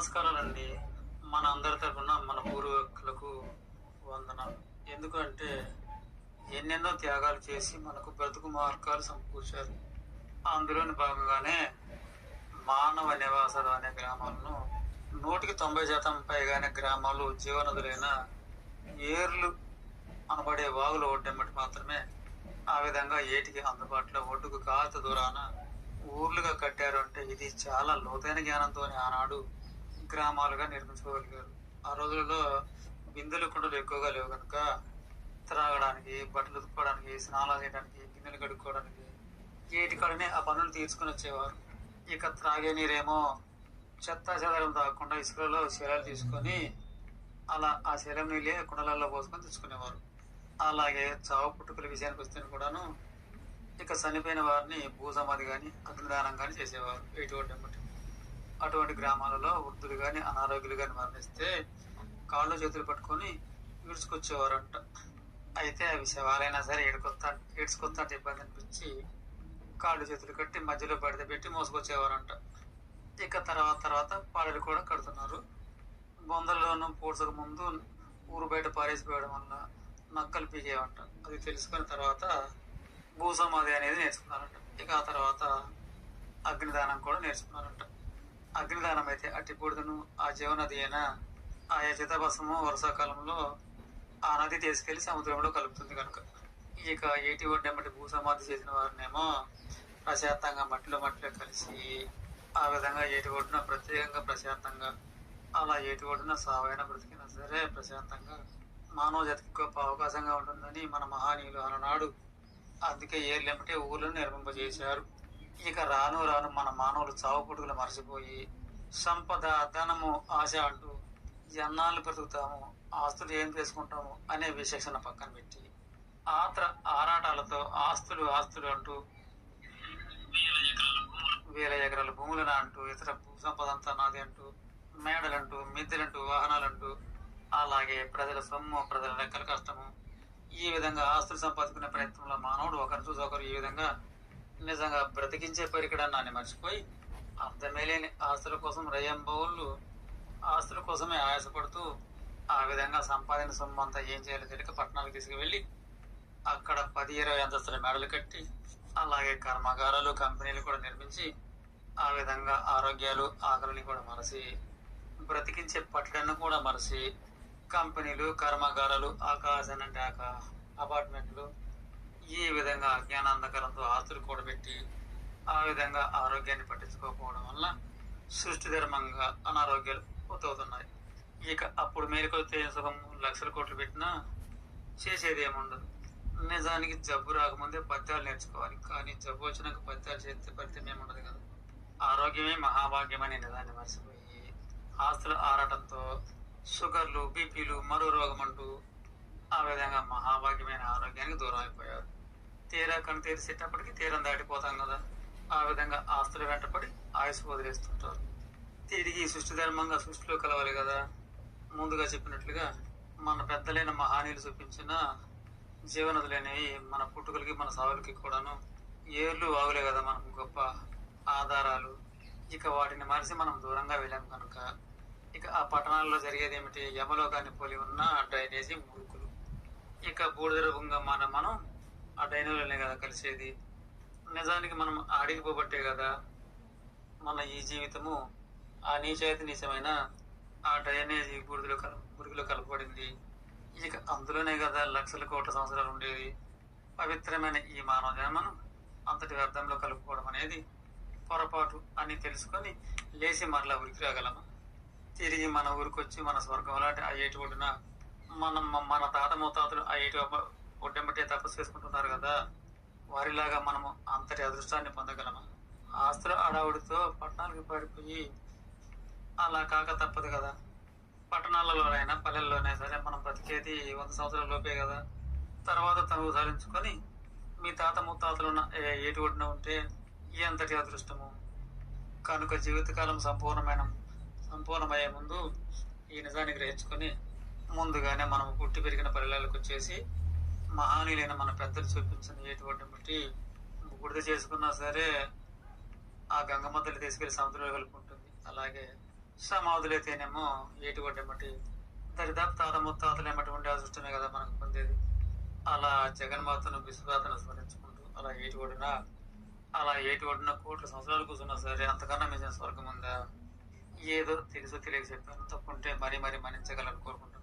నమస్కారాలండి. మన అందరి తరఫున మన పూర్వీకులకు వందనాలు. ఎందుకంటే ఎన్నెన్నో త్యాగాలు చేసి మనకు బ్రతుకు మార్గాలు సమకూర్చారు. అందులోని భాగంగానే మానవ నివాసాలు అనే గ్రామాలను నూటికి తొంభై శాతం పైగానే గ్రామాలు జీవనదులైన ఏర్లు అనబడే వాగులు ఒడ్డెమ్మటి మాత్రమే ఆ విధంగా ఏటికి అందుబాటులో ఒడ్డుకు కాత దూరాన ఊర్లుగా కట్టారు అంటే ఇది చాలా లోతైన జ్ఞానంతోనే ఆనాడు గ్రామాలుగా నిర్మించుకోగలిగారు. ఆ రోజులలో బిందెలు కుండలు ఎక్కువగా లేవు కనుక త్రాగడానికి బట్టలు ఉతుక్కోవడానికి స్నానాలు చేయడానికి గిన్నెలు కడుక్కోవడానికి ఏటి కాడనే ఆ పనులు తీర్చుకుని వచ్చేవారు. ఇక త్రాగే నీరేమో చెత్త చెదరం తాగకుండా ఇసుకలో శీలాలు తీసుకొని అలా ఆ శీలం నీళ్ళే కుండలలో పోసుకొని తెచ్చుకునేవారు. అలాగే చావు పుట్టుకల విషయానికి వస్తే కూడాను ఇక చనిపోయిన వారిని భూసమాధి కానీ అగ్నిదానం కానీ చేసేవారు. ఎటువంటి అటువంటి గ్రామాలలో వృద్ధులు కానీ అనారోగ్యులు కానీ మరణిస్తే కాళ్ళు చేతులు పట్టుకొని విడుచుకొచ్చేవారంట అయితే అవి శవాలైనా సరే ఏడుకొత్త ఏడ్చుకొత్తా అంటే ఇబ్బంది అనిపించి కాళ్ళు చేతులు కట్టి మధ్యలో పడితే పెట్టి మోసుకొచ్చేవారంట. ఇక తర్వాత తర్వాత పాడలు కూడా కడుతున్నారు. బొందల్లోనూ పూడ్చక ముందు ఊరు బయట పారేసిపోయడం వల్ల నక్కలు పీకేవంట. అది తెలుసుకున్న తర్వాత భూసమాధి అనేది నేర్చుకున్నారంట. ఇక ఆ తర్వాత అగ్నిదానం కూడా నేర్చుకున్నారంట. అగ్నిదానం అయితే అట్టి బూడిదను ఆ జీవనది అయిన ఆయా చితభస్మము వర్షాకాలంలో ఆ నది తీసుకెళ్ళి సముద్రంలో కలుపుతుంది కనుక. ఇక ఏటి ఒడ్డెమ్మటి భూసమాధి చేసిన వారినేమో ప్రశాంతంగా మట్టిలో మట్టిలో కలిసి ఆ విధంగా ఏటి ఒడ్డున ప్రత్యేకంగా ప్రశాంతంగా అలా ఏటి ఒడ్డున సావైన బ్రతికినా సరే ప్రశాంతంగా మానవ జాతికి గొప్ప అవకాశంగా ఉంటుందని మన మహానీయులు అలనాడు అందుకే ఏర్లెంబటే ఊళ్ళను నిర్మింపజేశారు. ఇక రాను రాను మన మానవులు చావు మర్చిపోయి సంపద ధనము ఆశ అంటూ ఎన్నాళ్ళు బ్రతుకుతాము ఆస్తులు ఏం చేసుకుంటాము అనే విశేషణ పక్కన పెట్టి ఆత్ర ఆరాటాలతో ఆస్తులు ఆస్తులు అంటూ వేల ఎకరాల భూములను అంటూ ఇతర భూ సంపద అంతా నాది అంటూ మేడలంటూ మిద్దెలంటూ వాహనాలంటూ అలాగే ప్రజల సొమ్ము ప్రజల లెక్కల కష్టము. ఈ విధంగా ఆస్తులు సంపాదించుకునే ప్రయత్నంలో మానవుడు ఒకరు చూసి ఒకరు ఈ విధంగా నిజంగా బ్రతికించే పరికరాన్ని మర్చిపోయి అర్థమే లేని ఆస్తుల కోసం రయ్యంబౌళ్ళు ఆస్తుల కోసమే ఆయాసపడుతూ ఆ విధంగా సంపాదన సొమ్ము అంతా ఏం చేయాలో తెలియక పట్టణాలకు తీసుకువెళ్ళి అక్కడ పది ఇరవై అంతస్తుల మేడలు కట్టి అలాగే కర్మాగారాలు కంపెనీలు కూడా నిర్మించి ఆ విధంగా ఆరోగ్యాలు ఆకలిని కూడా మరచి బ్రతికించే పట్లను కూడా మరచి కంపెనీలు కర్మాగారాలు ఆకాశానంటే ఆక అపార్ట్మెంట్లు ఈ విధంగా అజ్ఞానాంధకారంతో ఆస్తులు కూడబెట్టి ఆ విధంగా ఆరోగ్యాన్ని పట్టించుకోకపోవడం వల్ల సృష్టి ధర్మంగా అనారోగ్యాలు పూర్తవుతున్నాయి ఇక అప్పుడు మేలుకొస్తే సుఖం లక్షల కోట్లు పెట్టినా చేసేది ఏముండదు. నిజానికి జబ్బు రాకముందే పద్యాలు నేర్చుకోవాలి. కానీ జబ్బు వచ్చినాక పద్యాలు చేస్తే ఫలితం ఏముండదు కదా. ఆరోగ్యమే మహాభాగ్యం అనే నిజాన్ని మర్చిపోయి ఆస్తులు ఆరాటంతో షుగర్లు బీపీలు మరో రోగం అంటూ ఆ విధంగా మహాభాగ్యమైన ఆరోగ్యానికి దూరం అయిపోయారు. తీరా కను తెరిసేటప్పటికి తీరం దాటిపోతాం కదా. ఆ విధంగా ఆస్తులు వెంటపడి ఆయుసు వదిలేస్తుంటారు. తిరిగి సృష్టి ధర్మంగా సృష్టిలో కలవాలి కదా. ముందుగా చెప్పినట్లుగా మన పెద్దలైన మహానీయులు చూపించిన జీవనదులనేవి మన పుట్టుకలకి మన సావులకి కూడాను ఏర్లు వాగులే కదా మనకు గొప్ప ఆధారాలు. ఇక వాటిని మరిసి మనం దూరంగా వెళ్ళాం కనుక ఇక ఆ పట్టణాల్లో జరిగేది ఏమిటి యమలోకాన్ని పోలి ఉన్న డ్రైనేజీ మురుకులు ఇక బూడిద రూపంగా మన మనం ఆ డైనోలోనే కదా కలిసేది. నిజానికి మనం ఆడికి పోబట్టే కదా మన ఈ జీవితము. ఆ నీచైతే నీచమైన ఆ డ్రైనేజీ బూడిదలో కల బురుగులో కలపబడింది. ఇక అందులోనే కదా లక్షల కోట్ల సంవత్సరాలు ఉండేది పవిత్రమైన ఈ మానవ జన్మను అంతటి వ్యర్థంలో కలుపుకోవడం అనేది పొరపాటు అని తెలుసుకొని లేచి మరలా ఉరికి రాగలము. తిరిగి మన ఊరికొచ్చి మన స్వర్గం లాంటి అయ్యేటి ఒడిన మనం మన మన తాత ముత్తాతలు ఆ ఏటి తపస్సు చేసుకుంటున్నారు కదా వారిలాగా మనము అంతటి అదృష్టాన్ని పొందగలమా? ఆస్తుల అడావుడితో పట్టణాలకు పడిపోయి అలా కాక తప్పదు కదా. పట్టణాలలోనైనా పల్లెల్లోనే సరే మనం బ్రతికేది వంద సంవత్సరాల లోపే కదా. తర్వాత తను సాధించుకొని మీ తాత ముత్తాతలు ఉన్న ఏటి ఒడిన ఉంటే ఎంతటి అదృష్టము. కనుక జీవితకాలం సంపూర్ణమైన సంపూర్ణమయ్యే ముందు ఈ నిజాన్ని గ్రహించుకొని ముందుగానే మనం పుట్టి పెరిగిన పల్లెలకు వచ్చేసి మహానీయులైన మన పెద్దలు చూపించిన ఏటువంటి బట్టి బుడిద చేసుకున్నా సరే ఆ గంగమ్మ తల్లి తీసుకెళ్ళి సముద్రంలో కలుపుకుంటుంది. అలాగే సమాధులైతేనేమో ఏటువంటి బట్టి దరిదాపు తాత ముత్తాతలు ఏమటువంటి ఉండే అదృష్టమే కదా మనకు పొందేది. అలా జగన్మాతను విశ్వనాథను స్మరించుకుంటూ అలా ఏటి ఒడిన అలా ఏటి ఒడిన కోట్ల సంవత్సరాలు కూర్చున్నా సరే అంతకన్నా మించిన స్వర్గం ఉందా? ఏదో తెలుసో తెలియక చెప్పాను. తప్పుంటే మరీ మరీ మన్నించగలను కోరుకుంటున్నాను.